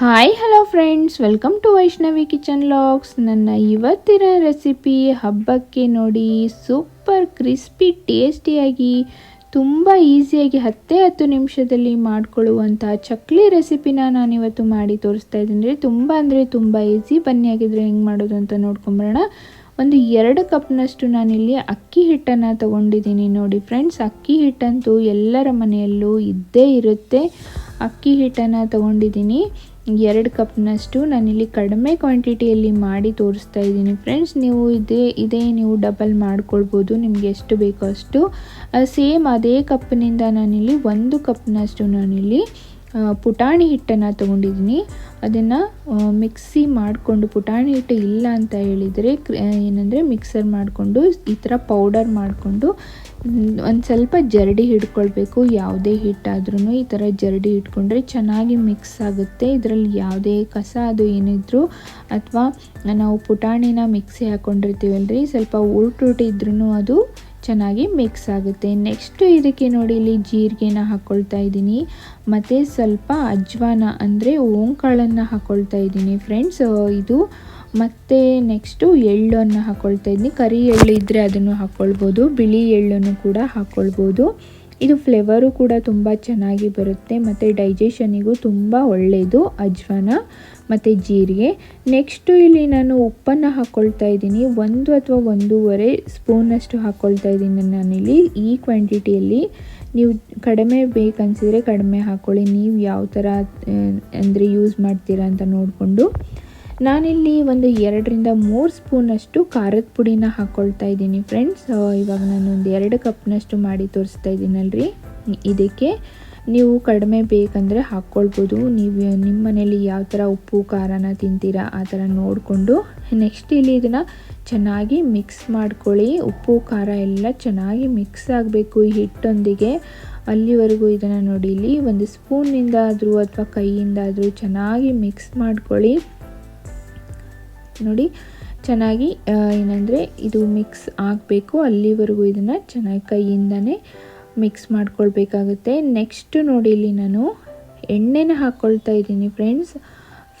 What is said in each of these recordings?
Hi hello friends welcome to Vaishnavi kitchen logs ನನ್ನ ಇವತ್ತಿನ recipe ಹಬ್ಬಕ್ಕೆ ನೋಡಿ ಸೂಪರ್ ಕ್ರಿಸ್ಪಿ ಟೇಸ್ಟಿಯಾಗಿ ತುಂಬ ಈಸಿಯಾಗಿ ಹತ್ತೇ ಹತ್ತು ನಿಮಿಷದಲ್ಲಿ ಮಾಡ್ಕೊಳ್ಳುವಂಥ ಚಕ್ಲಿ ರೆಸಿಪಿನ ನಾನಿವತ್ತು ಮಾಡಿ ತೋರಿಸ್ತಾ ಇದ್ದೀನಿ ರೀ. ತುಂಬ ಅಂದರೆ ತುಂಬ ಈಸಿ ಬನ್ನಿ ಆಗಿದ್ರೆ ಹೆಂಗೆ ಮಾಡೋದು ಅಂತ ನೋಡ್ಕೊಂಬರೋಣ. ಒಂದು ಎರಡು ಕಪ್ನಷ್ಟು ನಾನಿಲ್ಲಿ ಅಕ್ಕಿ ಹಿಟ್ಟನ್ನು ತಗೊಂಡಿದ್ದೀನಿ ನೋಡಿ ಫ್ರೆಂಡ್ಸ್ ಅಕ್ಕಿ ಹಿಟ್ಟಂತೂ ಎಲ್ಲರ ಮನೆಯಲ್ಲೂ ಇದ್ದೇ ಇರುತ್ತೆ. ಅಕ್ಕಿ ಹಿಟ್ಟನ್ನು ತಗೊಂಡಿದ್ದೀನಿ. ಎರಡು ಕಪ್ನಷ್ಟು ನಾನಿಲ್ಲಿ ಕಡಿಮೆ ಕ್ವಾಂಟಿಟಿಯಲ್ಲಿ ಮಾಡಿ ತೋರಿಸ್ತಾ ಇದ್ದೀನಿ ಫ್ರೆಂಡ್ಸ್ ನೀವು ಇದೇ ಇದೇ ನೀವು ಡಬಲ್ ಮಾಡ್ಕೊಳ್ಬೋದು. ನಿಮಗೆ ಎಷ್ಟು ಬೇಕೋ ಅಷ್ಟು. ಸೇಮ್ ಅದೇ ಕಪ್ನಿಂದ ನಾನಿಲ್ಲಿ ಒಂದು ಕಪ್ನಷ್ಟು ನಾನಿಲ್ಲಿ ಪುಟಾಣಿ ಹಿಟ್ಟನ್ನು ತೊಗೊಂಡಿದ್ದೀನಿ. ಅದನ್ನು ಮಿಕ್ಸಿ ಮಾಡಿಕೊಂಡು ಪುಟಾಣಿ ಹಿಟ್ಟು ಇಲ್ಲ ಅಂತ ಹೇಳಿದರೆ ಏನಂದರೆ ಮಿಕ್ಸರ್ ಮಾಡಿಕೊಂಡು ಈ ಥರ ಪೌಡರ್ ಮಾಡಿಕೊಂಡು ಒಂದು ಸ್ವಲ್ಪ ಜರಡಿ ಹಿಡ್ಕೊಳ್ಬೇಕು, ಯಾವುದೇ ಹಿಟ್ಟಾದ್ರೂ ಈ ಥರ ಜರಡಿ ಇಟ್ಕೊಂಡ್ರೆ ಚೆನ್ನಾಗಿ ಮಿಕ್ಸ್ ಆಗುತ್ತೆ. ಇದರಲ್ಲಿ ಯಾವುದೇ ಕಸ ಅದು ಏನಿದ್ರು, ಅಥವಾ ನಾವು ಪುಟಾಣಿನ ಮಿಕ್ಸಿ ಹಾಕ್ಕೊಂಡಿರ್ತೀವಲ್ರಿ ಸ್ವಲ್ಪ ಉಲ್ಟು ಇದ್ರೂ ಅದು ಚೆನ್ನಾಗಿ ಮಿಕ್ಸ್ ಆಗುತ್ತೆ. ನೆಕ್ಸ್ಟ್ ಇದಕ್ಕೆ ನೋಡಿ ಇಲ್ಲಿ ಜೀರಿಗೆನ ಹಾಕ್ಕೊಳ್ತಾ ಇದ್ದೀನಿ. ಮತ್ತು ಸ್ವಲ್ಪ ಅಜ್ವಾನ ಅಂದರೆ ಓಂಕಾಳನ್ನು ಹಾಕ್ಕೊಳ್ತಾ ಇದ್ದೀನಿ ಫ್ರೆಂಡ್ಸ್. ಇದು ಮತ್ತು ನೆಕ್ಸ್ಟು ಎಳ್ಳನ್ನು ಹಾಕ್ಕೊಳ್ತಾ ಇದ್ದೀನಿ. ಕರಿ ಎಳ್ಳು ಇದ್ದರೆ ಅದನ್ನು ಹಾಕ್ಕೊಳ್ಬೋದು ಬಿಳಿ ಎಳ್ಳನ್ನು ಕೂಡ ಹಾಕ್ಕೊಳ್ಬೋದು ಇದು ಫ್ಲೇವರು ಕೂಡ ತುಂಬ ಚೆನ್ನಾಗಿ ಬರುತ್ತೆ. ಮತ್ತು ಡೈಜೆಷನಿಗೂ ತುಂಬ ಒಳ್ಳೆಯದು ಅಜ್ವಾನ ಮತ್ತು ಜೀರಿಗೆ. ನೆಕ್ಸ್ಟು ಇಲ್ಲಿ ನಾನು ಉಪ್ಪನ್ನು ಹಾಕ್ಕೊಳ್ತಾ ಇದ್ದೀನಿ. ಒಂದು ಅಥವಾ ಒಂದೂವರೆ ಸ್ಪೂನಷ್ಟು ಹಾಕ್ಕೊಳ್ತಾ ಇದ್ದೀನಿ ನಾನಿಲ್ಲಿ. ಈ ಕ್ವಾಂಟಿಟಿಯಲ್ಲಿ ನೀವು ಕಡಿಮೆ ಬೇಕನ್ಸಿದ್ರೆ ಕಡಿಮೆ ಹಾಕ್ಕೊಳ್ಳಿ ನೀವು ಯಾವ ಥರ ಅಂದರೆ ಯೂಸ್ ಮಾಡ್ತೀರಾ ಅಂತ ನೋಡಿಕೊಂಡು. ನಾನಿಲ್ಲಿ ಒಂದು ಎರಡರಿಂದ ಮೂರು ಸ್ಪೂನಷ್ಟು ಖಾರದ ಪುಡಿನ ಹಾಕ್ಕೊಳ್ತಾ ಇದ್ದೀನಿ ಫ್ರೆಂಡ್ಸ್. ಇವಾಗ ನಾನು ಒಂದು ಎರಡು ಕಪ್ನಷ್ಟು ಮಾಡಿ ತೋರಿಸ್ತಾ ಇದ್ದೀನಲ್ರಿ. ಇದಕ್ಕೆ ನೀವು ಕಡಿಮೆ ಬೇಕಂದರೆ ಹಾಕ್ಕೊಳ್ಬೋದು ನೀವು ನಿಮ್ಮ ಮನೇಲಿ ಯಾವ ಥರ ಉಪ್ಪು, ಖಾರನ ತಿಂತೀರಾ ಆ ಥರ ನೋಡಿಕೊಂಡು ನೆಕ್ಸ್ಟ್ ಇಲ್ಲಿ ಇದನ್ನು ಚೆನ್ನಾಗಿ ಮಿಕ್ಸ್ ಮಾಡ್ಕೊಳ್ಳಿ. ಉಪ್ಪು, ಖಾರ ಎಲ್ಲ ಚೆನ್ನಾಗಿ ಮಿಕ್ಸ್ ಆಗಬೇಕು ಹಿಟ್ಟೊಂದಿಗೆ. ಅಲ್ಲಿವರೆಗೂ ಇದನ್ನು ನೋಡಿ ಇಲ್ಲಿ ಒಂದು ಸ್ಪೂನಿಂದಾದರೂ ಅಥವಾ ಕೈಯಿಂದಾದರೂ ಚೆನ್ನಾಗಿ ಮಿಕ್ಸ್ ಮಾಡ್ಕೊಳ್ಳಿ. ನೋಡಿ ಚೆನ್ನಾಗಿ ಏನಂದರೆ ಇದು ಮಿಕ್ಸ್ ಆಗಬೇಕು. ಅಲ್ಲಿವರೆಗೂ ಇದನ್ನು ಚೆನ್ನಾಗಿ ಕೈಯಿಂದನೇ ಮಿಕ್ಸ್ ಮಾಡ್ಕೊಳ್ಬೇಕಾಗುತ್ತೆ. ನೆಕ್ಸ್ಟ್ ನೋಡಿ ಇಲ್ಲಿ ನಾನು ಎಣ್ಣೆನ ಹಾಕ್ಕೊಳ್ತಾ ಇದ್ದೀನಿ ಫ್ರೆಂಡ್ಸ್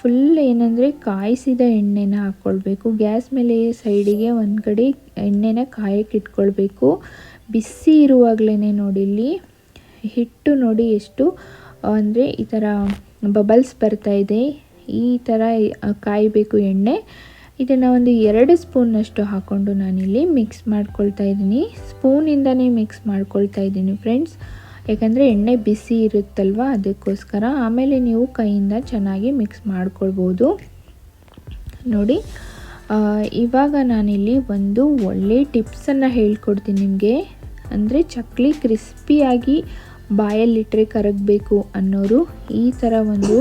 ಫುಲ್ ಏನಂದರೆ ಕಾಯಿಸಿದ ಎಣ್ಣೆನ ಹಾಕ್ಕೊಳ್ಬೇಕು ಗ್ಯಾಸ್ ಮೇಲೆ ಸೈಡಿಗೆ ಒಂದು ಕಡೆ ಎಣ್ಣೆನ ಕಾಯಕ್ಕೆ ಇಟ್ಕೊಳ್ಬೇಕು. ಬಿಸಿ ಇರುವಾಗಲೇ ನೋಡಿ ಇಲ್ಲಿ ಹಿಟ್ಟು ನೋಡಿ ಎಷ್ಟು, ಅಂದರೆ ಈ ಥರ ಬಬಲ್ಸ್ ಬರ್ತಾ ಇದೆ. ಈ ಥರ ಕಾಯಬೇಕು ಎಣ್ಣೆ. ಇದನ್ನು ಒಂದು ಎರಡು ಸ್ಪೂನ್ನಷ್ಟು ಹಾಕ್ಕೊಂಡು ನಾನಿಲ್ಲಿ ಮಿಕ್ಸ್ ಮಾಡ್ಕೊಳ್ತಾ ಇದ್ದೀನಿ. ಸ್ಪೂನಿಂದನೇ ಮಿಕ್ಸ್ ಮಾಡ್ಕೊಳ್ತಾ ಇದ್ದೀನಿ ಫ್ರೆಂಡ್ಸ್ ಯಾಕಂದರೆ ಎಣ್ಣೆ ಬಿಸಿ ಇರುತ್ತಲ್ವ, ಅದಕ್ಕೋಸ್ಕರ ಆಮೇಲೆ ನೀವು ಕೈಯಿಂದ ಚೆನ್ನಾಗಿ ಮಿಕ್ಸ್ ಮಾಡ್ಕೊಳ್ಬೋದು. ನೋಡಿ ಇವಾಗ ನಾನಿಲ್ಲಿ ಒಂದು ಒಳ್ಳೆ ಟಿಪ್ಸನ್ನು ಹೇಳ್ಕೊಡ್ತೀನಿ ನಿಮಗೆ. ಅಂದರೆ ಚಕ್ಲಿ ಕ್ರಿಸ್ಪಿಯಾಗಿ ಬಾಯಲ್ಲಿಟ್ಟರೆ ಕರಗಬೇಕು ಅನ್ನೋರು ಈ ಥರ ಒಂದು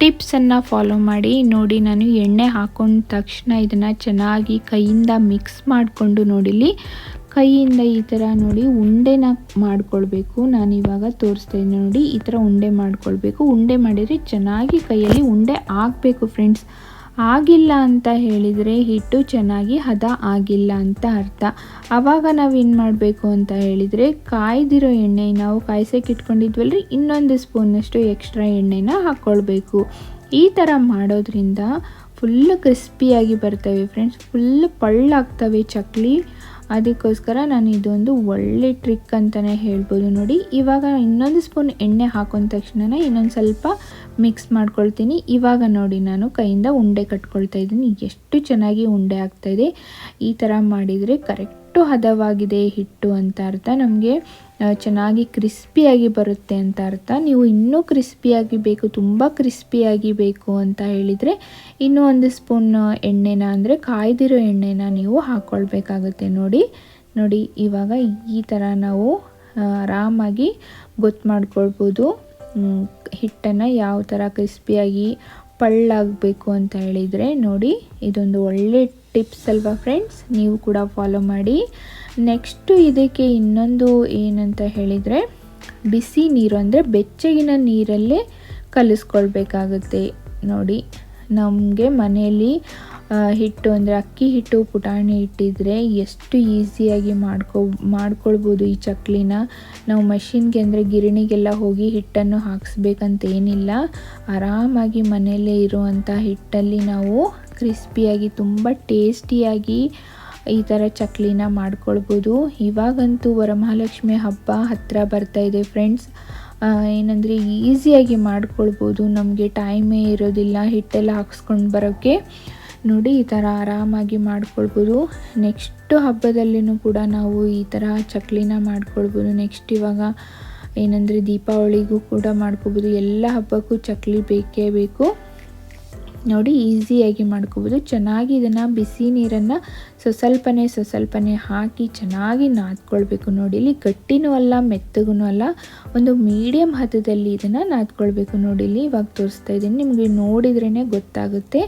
ಟಿಪ್ಸನ್ನು ಫಾಲೋ ಮಾಡಿ, ನೋಡಿ ನಾನು ಎಣ್ಣೆ ಹಾಕೊಂಡ ತಕ್ಷಣ ಇದನ್ನು ಚೆನ್ನಾಗಿ ಕೈಯಿಂದ ಮಿಕ್ಸ್ ಮಾಡಿಕೊಂಡು ನೋಡಿಲಿ ಕೈಯಿಂದ ಈ ಥರ ನೋಡಿ ಉಂಡೆನ ಮಾಡ್ಕೊಳ್ಬೇಕು. ನಾನು ಇವಾಗ ತೋರಿಸ್ತಾ ನೋಡಿ ಈ ಥರ ಉಂಡೆ ಮಾಡ್ಕೊಳ್ಬೇಕು. ಉಂಡೆ ಮಾಡಿದರೆ ಚೆನ್ನಾಗಿ ಕೈಯಲ್ಲಿ ಉಂಡೆ ಆಗಬೇಕು ಫ್ರೆಂಡ್ಸ್ ಆಗಿಲ್ಲ ಅಂತ ಹೇಳಿದರೆ ಹಿಟ್ಟು ಚೆನ್ನಾಗಿ ಹದ ಆಗಿಲ್ಲ ಅಂತ ಅರ್ಥ. ಆವಾಗ ನಾವೇನು ಮಾಡಬೇಕು ಅಂತ ಹೇಳಿದರೆ ಕಾಯ್ದಿರೋ ಎಣ್ಣೆ ನಾವು ಕಾಯ್ಸೋಕೆ ಇಟ್ಕೊಂಡಿದ್ವಲ್ರಿ, ಇನ್ನೊಂದು ಸ್ಪೂನಷ್ಟು ಎಕ್ಸ್ಟ್ರಾ ಎಣ್ಣೆನ ಹಾಕ್ಕೊಳ್ಬೇಕು ಈ ಥರ ಮಾಡೋದ್ರಿಂದ ಫುಲ್ಲು ಕ್ರಿಸ್ಪಿಯಾಗಿ ಬರ್ತವೆ ಫ್ರೆಂಡ್ಸ್ ಫುಲ್ ಪಳ್ಳಾಗ್ತವೆ ಚಕ್ಲಿ. ಅದಕ್ಕೋಸ್ಕರ ನಾನು ಇದೊಂದು ಒಳ್ಳೆ ಟ್ರಿಕ್ ಅಂತಲೇ ಹೇಳ್ಬೋದು ನೋಡಿ. ಇವಾಗ ಇನ್ನೊಂದು ಸ್ಪೂನ್ ಎಣ್ಣೆ ಹಾಕೊಂಡ ತಕ್ಷಣ ಇನ್ನೊಂದು ಸ್ವಲ್ಪ ಮಿಕ್ಸ್ ಮಾಡ್ಕೊಳ್ತೀನಿ. ಇವಾಗ ನೋಡಿ ನಾನು ಕೈಯಿಂದ ಉಂಡೆ ಕಟ್ಕೊಳ್ತಾ ಇದ್ದೀನಿ. ಎಷ್ಟು ಚೆನ್ನಾಗಿ ಉಂಡೆ ಆಗ್ತಾಯಿದೆ ಈ ಥರ ಮಾಡಿದರೆ ಕರೆಕ್ಟು ಹದವಾಗಿದೆ ಹಿಟ್ಟು ಅಂತ ಅರ್ಥ. ನಮಗೆ ಚೆನ್ನಾಗಿ ಕ್ರಿಸ್ಪಿಯಾಗಿ ಬರುತ್ತೆ ಅಂತ ಅರ್ಥ. ನೀವು ಇನ್ನೂ ಕ್ರಿಸ್ಪಿಯಾಗಿ ಬೇಕು, ತುಂಬ ಕ್ರಿಸ್ಪಿಯಾಗಿ ಬೇಕು ಅಂತ ಹೇಳಿದರೆ ಇನ್ನೂ ಒಂದು ಸ್ಪೂನ್ ಎಣ್ಣೆನ ಅಂದರೆ ಕಾಯ್ದಿರೋ ಎಣ್ಣೆನ ನೀವು ಹಾಕ್ಕೊಳ್ಬೇಕಾಗುತ್ತೆ ನೋಡಿ. ನೋಡಿ, ಇವಾಗ ಈ ಥರ ನಾವು ಆರಾಮಾಗಿ ಗೊತ್ತು ಮಾಡ್ಕೊಳ್ಬೋದು. ಹಿಟ್ಟನ್ನು ಯಾವ ಥರ ಕ್ರಿಸ್ಪಿಯಾಗಿ ಪಳ್ಳಾಗಬೇಕು ಅಂತ ಹೇಳಿದರೆ ನೋಡಿ, ಇದೊಂದು ಒಳ್ಳೆ ಟಿಪ್ಸ್ ಅಲ್ವಾ ಫ್ರೆಂಡ್ಸ್? ನೀವು ಕೂಡ ಫಾಲೋ ಮಾಡಿ. ನೆಕ್ಸ್ಟು ಇದಕ್ಕೆ ಇನ್ನೊಂದು ಏನಂತ ಹೇಳಿದರೆ, ಬಿಸಿ ನೀರು ಅಂದರೆ ಬೆಚ್ಚಗಿನ ನೀರಲ್ಲೇ ಕಲಿಸ್ಕೊಳ್ಬೇಕಾಗುತ್ತೆ. ನೋಡಿ, ನಮಗೆ ಮನೆಯಲ್ಲಿ ಹಿಟ್ಟು ಅಂದರೆ ಅಕ್ಕಿ ಹಿಟ್ಟು, ಪುಟಾಣಿ ಇಟ್ಟಿದ್ರೆ ಎಷ್ಟು ಈಸಿಯಾಗಿ ಮಾಡ್ಕೊ, ಮಾಡ್ಕೊಳ್ಬೋದು ಈ ಚಕ್ಲಿನ. ನಾವು ಮಷಿನ್ಗೆ ಅಂದರೆ ಗಿರಣಿಗೆಲ್ಲ ಹೋಗಿ ಹಿಟ್ಟನ್ನು ಹಾಕ್ಸ್ಬೇಕಂತೇನಿಲ್ಲ ಆರಾಮಾಗಿ ಮನೆಯಲ್ಲೇ ಇರುವಂಥ ಹಿಟ್ಟಲ್ಲಿ ನಾವು ಕ್ರಿಸ್ಪಿಯಾಗಿ ತುಂಬ ಟೇಸ್ಟಿಯಾಗಿ ಈ ಥರ ಚಕ್ಲಿನ ಮಾಡ್ಕೊಳ್ಬೋದು. ಇವಾಗಂತೂ ವರಮಹಾಲಕ್ಷ್ಮಿ ಹಬ್ಬ ಹತ್ತಿರ ಬರ್ತಾ ಇದೆ ಫ್ರೆಂಡ್ಸ್. ಏನಂದರೆ ಈಸಿಯಾಗಿ ಮಾಡ್ಕೊಳ್ಬೋದು. ನಮಗೆ ಟೈಮೇ ಇರೋದಿಲ್ಲ ಹಿಟ್ಟೆಲ್ಲ ಹಾಕ್ಸ್ಕೊಂಡು ಬರೋಕ್ಕೆ. ನೋಡಿ, ಈ ಥರ ಆರಾಮಾಗಿ ಮಾಡ್ಕೊಳ್ಬೋದು. ನೆಕ್ಸ್ಟ್ ಹಬ್ಬದಲ್ಲಿನೂ ಕೂಡ ನಾವು ಈ ಥರ ಚಕ್ಲಿನ ಮಾಡ್ಕೊಳ್ಬೋದು. ನೆಕ್ಸ್ಟ್ ಇವಾಗ ಏನಂದರೆ ದೀಪಾವಳಿಗೂ ಕೂಡ ಮಾಡ್ಕೊಬೋದು ಎಲ್ಲ ಹಬ್ಬಕ್ಕೂ ಚಕ್ಲಿ ಬೇಕೇ ಬೇಕು. ನೋಡಿ ಈಸಿಯಾಗಿ ಮಾಡ್ಕೋಬೋದು. ಚೆನ್ನಾಗಿ ಇದನ್ನು ಬಿಸಿ ನೀರನ್ನು ಸ್ವಸ್ವಲ್ಪನೇ ಸ್ವಸ್ವಲ್ಪನೇ ಹಾಕಿ ಚೆನ್ನಾಗಿ ನಾದ್ಕೊಳ್ಬೇಕು. ನೋಡಿ, ಇಲ್ಲಿ ಗಟ್ಟಿನೂ ಅಲ್ಲ ಮೆತ್ತಗೂ ಅಲ್ಲ, ಒಂದು ಮೀಡಿಯಮ್ ಹದದಲ್ಲಿ ಇದನ್ನು ನಾದ್ಕೊಳ್ಬೇಕು. ನೋಡಿ, ಇಲ್ಲಿ ಇವಾಗ ತೋರಿಸ್ತಾ ಇದ್ದೀನಿ. ನಿಮಗೆ ನೋಡಿದ್ರೇ ಗೊತ್ತಾಗುತ್ತೆ.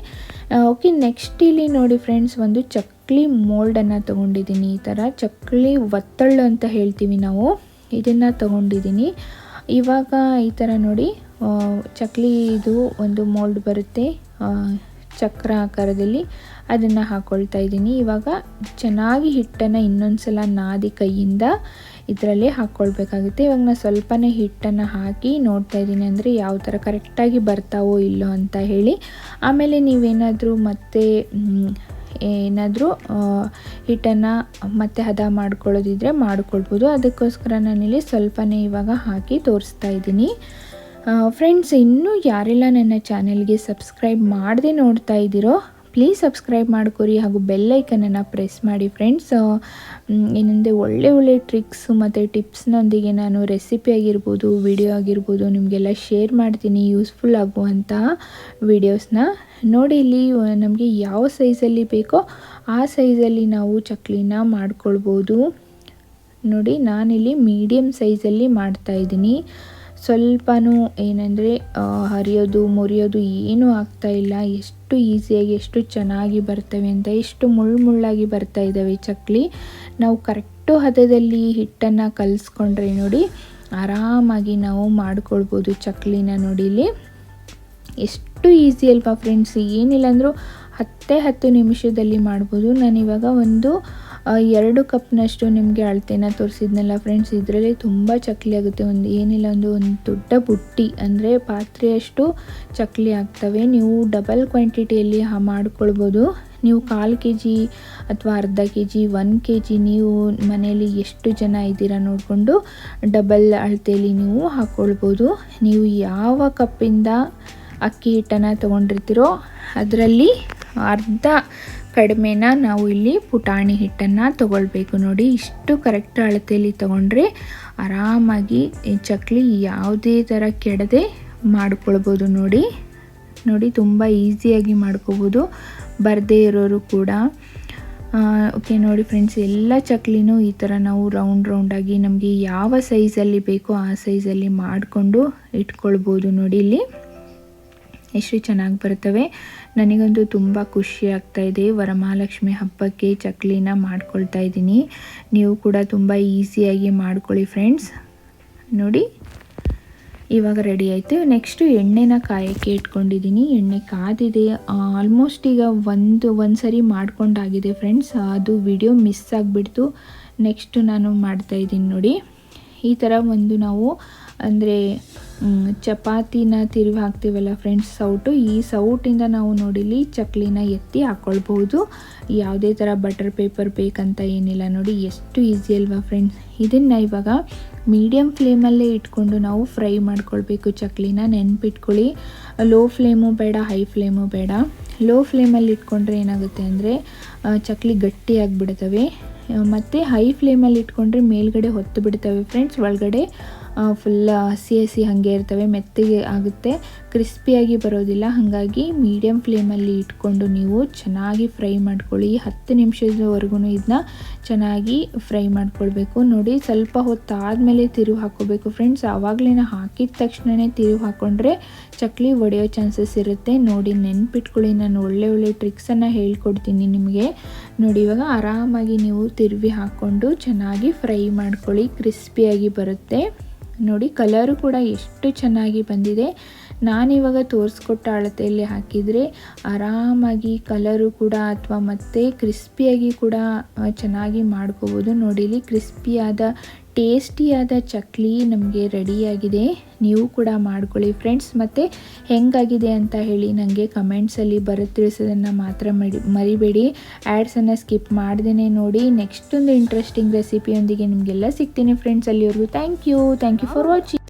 ಓಕೆ ನೆಕ್ಸ್ಟ್ ಇಲ್ಲಿ ನೋಡಿ ಫ್ರೆಂಡ್ಸ್ ಒಂದು ಚಕ್ಲಿ ಮೋಲ್ಡನ್ನು ತೊಗೊಂಡಿದ್ದೀನಿ. ಈ ಥರ ಚಕ್ಲಿ ಒತ್ತಳ್ಳು ಅಂತ ಹೇಳ್ತೀವಿ ನಾವು. ಇದನ್ನು ತೊಗೊಂಡಿದ್ದೀನಿ. ಇವಾಗ ಈ ಥರ ನೋಡಿ ಚಕ್ಲಿ ಇದು ಒಂದು ಮೋಲ್ಡ್ ಬರುತ್ತೆ. ಚಕ್ರ ಆಕಾರದಲ್ಲಿ ಅದನ್ನು ಹಾಕ್ಕೊಳ್ತಾ ಇದ್ದೀನಿ. ಇವಾಗ ಚೆನ್ನಾಗಿ ಹಿಟ್ಟನ್ನು ಇನ್ನೊಂದು ಸಲ ನಾದಿ ಕೈಯಿಂದ ಇದರಲ್ಲಿ ಹಾಕ್ಕೊಳ್ಬೇಕಾಗುತ್ತೆ ಇವಾಗ ನಾನು ಸ್ವಲ್ಪನೇ ಹಿಟ್ಟನ್ನು ಹಾಕಿ ನೋಡ್ತಾ ಇದ್ದೀನಿ ಅಂದರೆ ಯಾವ ಥರ ಕರೆಕ್ಟಾಗಿ ಬರ್ತಾವೋ ಇಲ್ಲೋ ಅಂತ ಹೇಳಿ. ಆಮೇಲೆ ನೀವೇನಾದರೂ ಮತ್ತೆ ಏನಾದರೂ ಹಿಟ್ಟನ್ನು ಮತ್ತೆ ಹದ ಮಾಡ್ಕೊಳ್ಳೋದಿದ್ರೆ ಮಾಡ್ಕೊಳ್ಬೋದು. ಅದಕ್ಕೋಸ್ಕರ ನಾನಿಲ್ಲಿ ಸ್ವಲ್ಪನೇ ಇವಾಗ ಹಾಕಿ ತೋರಿಸ್ತಾ ಇದ್ದೀನಿ. ಫ್ರೆಂಡ್ಸ್ ಇನ್ನೂ ಯಾರೆಲ್ಲ ನನ್ನ ಚಾನೆಲ್ಗೆ ಸಬ್ಸ್ಕ್ರೈಬ್ ಮಾಡದೆ ನೋಡ್ತಾ ಇದ್ದೀರೋ ಪ್ಲೀಸ್ ಸಬ್ಸ್ಕ್ರೈಬ್ ಮಾಡ್ಕೊರಿ ಹಾಗೂ ಬೆಲ್ಲೈಕನನ್ನು ಪ್ರೆಸ್ ಮಾಡಿ ಫ್ರೆಂಡ್ಸ್ ಏನಂದರೆ ಒಳ್ಳೆ ಒಳ್ಳೆ ಟ್ರಿಕ್ಸು ಮತ್ತು ಟಿಪ್ಸ್ನೊಂದಿಗೆ ನಾನು ರೆಸಿಪಿ ಆಗಿರ್ಬೋದು ವಿಡಿಯೋ ಆಗಿರ್ಬೋದು ನಿಮಗೆಲ್ಲ ಶೇರ್ ಮಾಡ್ತೀನಿ ಯೂಸ್ಫುಲ್ ಆಗುವಂತಹ ವಿಡಿಯೋಸ್ನ ನೋಡಿ ಇಲ್ಲಿ ನಮಗೆ ಯಾವ ಸೈಜಲ್ಲಿ ಬೇಕೋ ಆ ಸೈಜಲ್ಲಿ ನಾವು ಚಕ್ಲಿನ ಮಾಡ್ಕೊಳ್ಬೋದು. ನೋಡಿ, ನಾನಿಲ್ಲಿ ಮೀಡಿಯಮ್ ಸೈಜಲ್ಲಿ ಮಾಡ್ತಾ ಸ್ವಲ್ಪನೂ ಏನಂದರೆ ಹರಿಯೋದು, ಮುರಿಯೋದು ಏನೂ ಆಗ್ತಾ ಇಲ್ಲ. ಎಷ್ಟು ಈಸಿಯಾಗಿ, ಎಷ್ಟು ಚೆನ್ನಾಗಿ ಬರ್ತವೆ ಅಂತ, ಎಷ್ಟು ಮುಳ್ಳು ಮುಳ್ಳಾಗಿ ಬರ್ತಾ ಇದ್ದಾವೆ ಚಕ್ಲಿ. ನಾವು ಕರೆಕ್ಟು ಹದದಲ್ಲಿ ಹಿಟ್ಟನ್ನು ಕಲಿಸ್ಕೊಂಡ್ರೆ ನೋಡಿ, ಆರಾಮಾಗಿ ನಾವು ಮಾಡ್ಕೊಳ್ಬೋದು ಚಕ್ಲಿನ ಇಲ್ಲಿ. ಎಷ್ಟು ಈಸಿ ಅಲ್ವಾ ಫ್ರೆಂಡ್ಸ್, ಏನಿಲ್ಲ ಅಂದರೂ ಹತ್ತೇ ಹತ್ತು ನಿಮಿಷದಲ್ಲಿ ಮಾಡ್ಬೋದು. ನಾನಿವಾಗ ಒಂದು ಎರಡು ಕಪ್ನಷ್ಟು ನಿಮಗೆ ಅಳತೆನ ತೋರಿಸಿದ್ನಲ್ಲ ಫ್ರೆಂಡ್ಸ್ ಇದರಲ್ಲಿ ತುಂಬ ಚಕ್ಲಿ ಆಗುತ್ತೆ. ಒಂದು ಏನಿಲ್ಲ, ಒಂದು ಒಂದು ದೊಡ್ಡ ಬುಟ್ಟಿ. ಅಂದರೆ ಪಾತ್ರೆಯಷ್ಟು ಚಕ್ಲಿ ಆಗ್ತವೆ. ನೀವು ಡಬಲ್ ಕ್ವಾಂಟಿಟಿಯಲ್ಲಿ ಮಾಡ್ಕೊಳ್ಬೋದು. ನೀವು ಕಾಲು ಕೆ ಜಿ ಅಥವಾ ಅರ್ಧ K G one K G ನೀವು ಮನೆಯಲ್ಲಿ ಎಷ್ಟು ಜನ ಇದ್ದೀರಾ ನೋಡಿಕೊಂಡು ಡಬಲ್ ಅಳತೆಯಲ್ಲಿ ನೀವು ಹಾಕ್ಕೊಳ್ಬೋದು ನೀವು ಯಾವ ಕಪ್ಪಿಂದ ಅಕ್ಕಿ ಹಿಟ್ಟನ್ನು ತೊಗೊಂಡಿರ್ತೀರೋ ಅದರಲ್ಲಿ ಅರ್ಧ ಕಡಿಮೆನ ನಾವು ಇಲ್ಲಿ ಪುಟಾಣಿ ಹಿಟ್ಟನ್ನು ತಗೊಳ್ಬೇಕು ನೋಡಿ. ಇಷ್ಟು ಕರೆಕ್ಟ್ ಅಳತೆಯಲ್ಲಿ ತೊಗೊಂಡ್ರೆ ಆರಾಮಾಗಿ ಈ ಚಕ್ಲಿ ಯಾವುದೇ ಥರ ಕೆಡದೆ ಮಾಡ್ಕೊಳ್ಬೋದು ನೋಡಿ. ನೋಡಿ ತುಂಬ ಈಸಿಯಾಗಿ ಮಾಡ್ಕೋಬೋದು ಬರದೇ ಇರೋರು ಕೂಡ. ಓಕೆ ನೋಡಿ ಫ್ರೆಂಡ್ಸ್ ಎಲ್ಲ ಚಕ್ಲಿನೂ ಈ ಥರ ನಾವು ರೌಂಡ್ ರೌಂಡಾಗಿ ನಮಗೆ ಯಾವ ಸೈಜಲ್ಲಿ ಬೇಕೋ ಆ ಸೈಜಲ್ಲಿ ಮಾಡಿಕೊಂಡು ಇಟ್ಕೊಳ್ಬೋದು ನೋಡಿ ಇಲ್ಲಿ. ಎಷ್ಟು ಚೆನ್ನಾಗಿ ಬರ್ತವೆ ನನಗಂತೂ ತುಂಬ ಖುಷಿ ಆಗ್ತಾ ಇದೆ. ವರಮಹಾಲಕ್ಷ್ಮಿ ಹಬ್ಬಕ್ಕೆ ಚಕ್ಲಿನ ಮಾಡ್ಕೊಳ್ತಾ ಇದ್ದೀನಿ. ನೀವು ಕೂಡ ತುಂಬ ಈಸಿಯಾಗಿ ಮಾಡ್ಕೊಳ್ಳಿ ಫ್ರೆಂಡ್ಸ್. ನೋಡಿ, ಇವಾಗ ರೆಡಿ ಆಯಿತು. ನೆಕ್ಸ್ಟು ಎಣ್ಣೆನ ಕಾಯೋಕ್ಕೆ ಇಟ್ಕೊಂಡಿದ್ದೀನಿ. ಎಣ್ಣೆ ಕಾದಿದೆ. ಆಲ್ಮೋಸ್ಟ್ ಈಗ ಒಂದು ಒಂದು ಸರಿ ಮಾಡ್ಕೊಂಡಾಗಿದೆ ಫ್ರೆಂಡ್ಸ್. ಅದು ವಿಡಿಯೋ ಮಿಸ್ ಆಗಿಬಿಡ್ತು. ನೆಕ್ಸ್ಟು ನಾನು ಮಾಡ್ತಾಯಿದ್ದೀನಿ ನೋಡಿ. ಈ ಥರ ಒಂದು ನಾವು ಅಂದರೆ ಚಪಾತಿನ ತಿರುವಿ ಹಾಕ್ತೀವಲ್ಲ ಫ್ರೆಂಡ್ಸ್ ಸೌಟು. ಈ ಸೌಟಿಂದ ನಾವು ನೋಡಿಲಿ ಚಕ್ಲಿನ ಎತ್ತಿ ಹಾಕ್ಕೊಳ್ಬಹುದು ಯಾವುದೇ ಥರ ಬಟರ್ ಪೇಪರ್ ಬೇಕಂತ ಏನಿಲ್ಲ ನೋಡಿ, ಎಷ್ಟು ಈಸಿ ಅಲ್ವಾ ಫ್ರೆಂಡ್ಸ್ ಇದನ್ನು ಇವಾಗ ಮೀಡಿಯಮ್ ಫ್ಲೇಮಲ್ಲೇ ಇಟ್ಕೊಂಡು ನಾವು ಫ್ರೈ ಮಾಡ್ಕೊಳ್ಬೇಕು ಚಕ್ಲಿನ. ನೆನ್ಪಿಟ್ಕೊಳ್ಳಿ. ಲೋ ಫ್ಲೇಮು ಬೇಡ ಹೈ ಫ್ಲೇಮು ಬೇಡ. ಲೋ ಫ್ಲೇಮಲ್ಲಿ ಇಟ್ಕೊಂಡ್ರೆ ಏನಾಗುತ್ತೆ ಅಂದರೆ ಚಕ್ಲಿ ಗಟ್ಟಿಯಾಗಿಬಿಡ್ತವೆ ಮತ್ತು ಹೈ ಫ್ಲೇಮಲ್ಲಿ ಇಟ್ಕೊಂಡ್ರೆ ಮೇಲ್ಗಡೆ ಹೊತ್ತು ಬಿಡ್ತವೆ ಫ್ರೆಂಡ್ಸ್ ಒಳಗಡೆ ಫುಲ್ ಹಸಿ ಹಸಿ ಹಾಗೆ ಇರ್ತವೆ, ಮೆತ್ತಗೆ ಆಗುತ್ತೆ. ಕ್ರಿಸ್ಪಿಯಾಗಿ ಬರೋದಿಲ್ಲ, ಹಾಗಾಗಿ ಮೀಡಿಯಮ್ ಫ್ಲೇಮಲ್ಲಿ ಇಟ್ಕೊಂಡು ನೀವು ಚೆನ್ನಾಗಿ ಫ್ರೈ ಮಾಡ್ಕೊಳ್ಳಿ. ಹತ್ತು ನಿಮಿಷದವರೆಗೂ ಇದನ್ನ ಚೆನ್ನಾಗಿ ಫ್ರೈ ಮಾಡ್ಕೊಳ್ಬೇಕು. ನೋಡಿ, ಸ್ವಲ್ಪ ಹೊತ್ತಾದಮೇಲೆ ತಿರುವು ಹಾಕೋಬೇಕು ಫ್ರೆಂಡ್ಸ್ ಆವಾಗಲೇ ಹಾಕಿದ ತಕ್ಷಣವೇ ತಿರುವು ಹಾಕ್ಕೊಂಡ್ರೆ ಚಕ್ಲಿ ಒಡೆಯೋ ಚಾನ್ಸಸ್ ಇರುತ್ತೆ. ನೋಡಿ, ನೆನ್ಪಿಟ್ಕೊಳ್ಳಿ. ನಾನು ಒಳ್ಳೆ ಒಳ್ಳೆ ಟ್ರಿಕ್ಸನ್ನು ಹೇಳ್ಕೊಡ್ತೀನಿ ನಿಮಗೆ. ನೋಡಿ, ಇವಾಗ ಆರಾಮಾಗಿ ನೀವು ತಿರುವಿ ಹಾಕ್ಕೊಂಡು ಚೆನ್ನಾಗಿ ಫ್ರೈ ಮಾಡ್ಕೊಳ್ಳಿ. ಕ್ರಿಸ್ಪಿಯಾಗಿ ಬರುತ್ತೆ. ನೋಡಿ, ಕಲರು ಕೂಡ ಎಷ್ಟು ಚೆನ್ನಾಗಿ ಬಂದಿದೆ. ನಾನಿವಾಗ ತೋರಿಸ್ಕೊಟ್ಟ ಅಳತೆಯಲ್ಲಿ ಹಾಕಿದರೆ ಆರಾಮಾಗಿ ಕಲರು ಕೂಡ ಅಥವಾ ಮತ್ತೆ ಕ್ರಿಸ್ಪಿಯಾಗಿ ಕೂಡ ಚೆನ್ನಾಗಿ ಮಾಡ್ಕೋಬೋದು. ನೋಡಿ ಇಲ್ಲಿ ಕ್ರಿಸ್ಪಿಯಾದ ಟೇಸ್ಟಿಯಾದ ಚಕ್ಲಿ ನಮಗೆ ರೆಡಿಯಾಗಿದೆ. ನೀವು ಕೂಡ ಮಾಡ್ಕೊಳ್ಳಿ ಫ್ರೆಂಡ್ಸ್. ಮತ್ತು ಹೆಂಗಾಗಿದೆ ಅಂತ ಹೇಳಿ ನನಗೆ ಕಮೆಂಟ್ಸಲ್ಲಿ ಬರುತ್ತೆ ತಿಳಿಸೋದನ್ನು ಮಾತ್ರ ಮಡಿ ಮರಿಬೇಡಿ. ಆ್ಯಡ್ಸನ್ನು ಸ್ಕಿಪ್ ಮಾಡ್ದೇ ನೋಡಿ. ನೆಕ್ಸ್ಟ್ ಒಂದು ಇಂಟ್ರೆಸ್ಟಿಂಗ್ ರೆಸಿಪಿಯೊಂದಿಗೆ ನಿಮಗೆಲ್ಲ ಸಿಗ್ತೀನಿ ಫ್ರೆಂಡ್ಸ್ ಅಲ್ಲಿವರೆಗೂ thank you thank you for watching